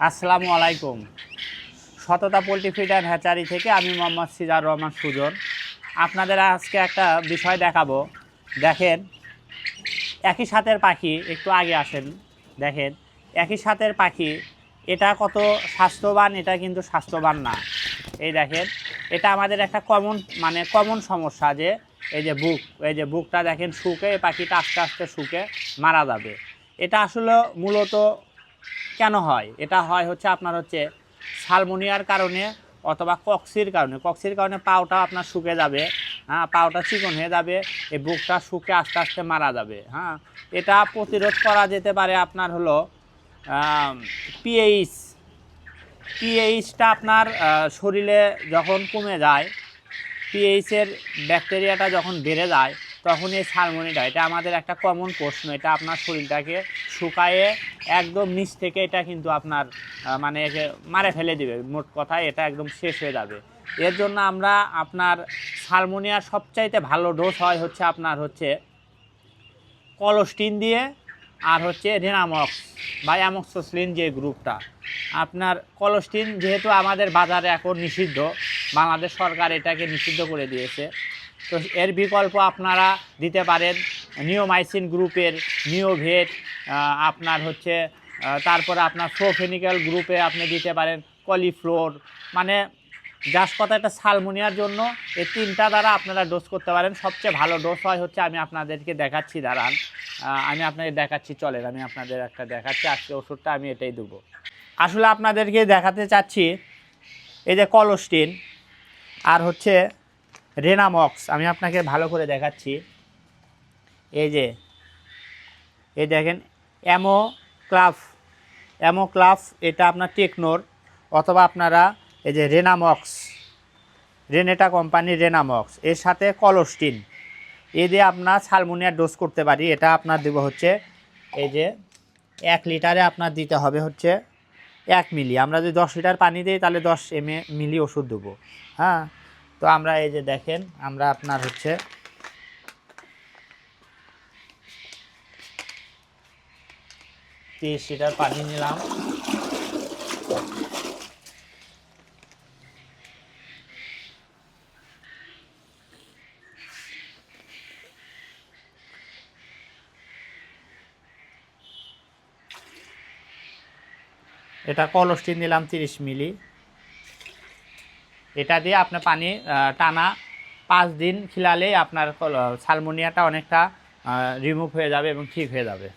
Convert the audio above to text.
আসসালামু আলাইকুম। সততা পোলট্রি ফিড অ্যান্ড হ্যাচারি থেকে আমি মোহাম্মদ সিজার রহমান সুজন। আপনাদের আজকে একটা বিষয় দেখাবো। দেখেন, একই সাথের পাখি একটু আগে আসেন। দেখেন, একই সাথের পাখি, এটা কত স্বাস্থ্যবান, এটা কিন্তু স্বাস্থ্যবান না। এই দেখেন, এটা আমাদের একটা কমন মানে কমন সমস্যা যে, এই যে বুক, এই যে বুকটা দেখেন শুকে, এই পাখিটা আস্তে আস্তে শুকে, মারা যাবে। এটা আসলে মূলত কেন হয়? এটা হয় হচ্ছে আপনার হচ্ছে সালমোনিয়ার কারণে অথবা কক্সির কারণে। কক্সির কারণে পাওটা আপনার শুকে যাবে হ্যাঁ পাওটা চিকন হয়ে যাবে, এই বুকটা শুকে আস্তে আস্তে মারা যাবে হ্যাঁ। এটা প্রতিরোধ করা যেতে পারে আপনার হলো পিএইচ। পিএইচটা আপনার শরীরে যখন কমে যায়, পিএইচের ব্যাকটেরিয়াটা যখন বেড়ে যায় তখন এই সালমোনিটা এটা আমাদের একটা কমন প্রশ্ন। এটা আপনার শরীরটাকে শুকায়ে একদম নিচ থেকে এটা কিন্তু আপনার মানে মারে ফেলে দিবে। মোট কথায় এটা একদম শেষ হয়ে যাবে। এর জন্য আমরা আপনার সালমোনিয়ার সবচাইতে ভালো ডোজ হয় হচ্ছে আপনার হচ্ছে কলস্টিন দিয়ে আর হচ্ছে রেনামক্স বা অ্যামক্সোসলিন যে গ্রুপটা। আপনার কলস্টিন যেহেতু আমাদের বাজারে এখন নিষিদ্ধ, বাংলাদেশ সরকার এটাকে নিষিদ্ধ করে দিয়েছে। তো এর বিকল্প আপনারা দিতে পারেন নিওমাইসিন গ্রুপের নিওভেট আপনার হচ্ছে তারপরে আপনার ফ্লোফেনিক্যাল গ্রুপে আপনি দিতে পারেন কলিফ্লোর। মানে জাস কথা একটা সালমোনিয়ার জন্য এই তিনটা দ্বারা আপনারা ডোজ করতে পারেন। সবচেয়ে ভালো ডোজ হয় হচ্ছে আমি আপনাদেরকে দেখাচ্ছি, দাঁড়ান। আমি আপনাকে দেখাচ্ছি, চলেন আমি আপনাদের একটা দেখাচ্ছি। আজকে ওষুধটা আমি এটাই দেবো। আসলে আপনাদেরকে দেখাতে চাচ্ছি এই যে কলস্টিন, আর হচ্ছে রেনামক্স আমি আপনাকে ভালো করে দেখাচ্ছি। এই যে, এই দেখেন অ্যামো ক্লাফ অ্যামো ক্লাফ এটা আপনার টেকনোর অথবা আপনারা এই যে রেনামক্স রেনেটা কোম্পানির রেনামক্স এর সাথে কলস্টিন এ দিয়ে আপনার সালমোনিয়ার ডোজ করতে পারি, এটা আপনার দেবো হচ্ছে, এই যে, এক লিটারে আপনার দিতে হবে হচ্ছে এক মিলি। আমরা যদি দশ লিটার পানি দিই, তাহলে দশ এম মিলি ওষুধ দেবো। হ্যাঁ? তো আমরা এই যে দেখেন, আমরা আপনার হচ্ছে তিরিশ লিটার পানি নিলাম। এটা কলস্টিন দিলাম তিরিশ মিলি। এটা দিয়ে আপনার পানি টানা পাঁচ দিন খিলালেই আপনার সালমোনিয়াটা অনেকটা রিমুভ হয়ে যাবে এবং ঠিক হয়ে যাবে।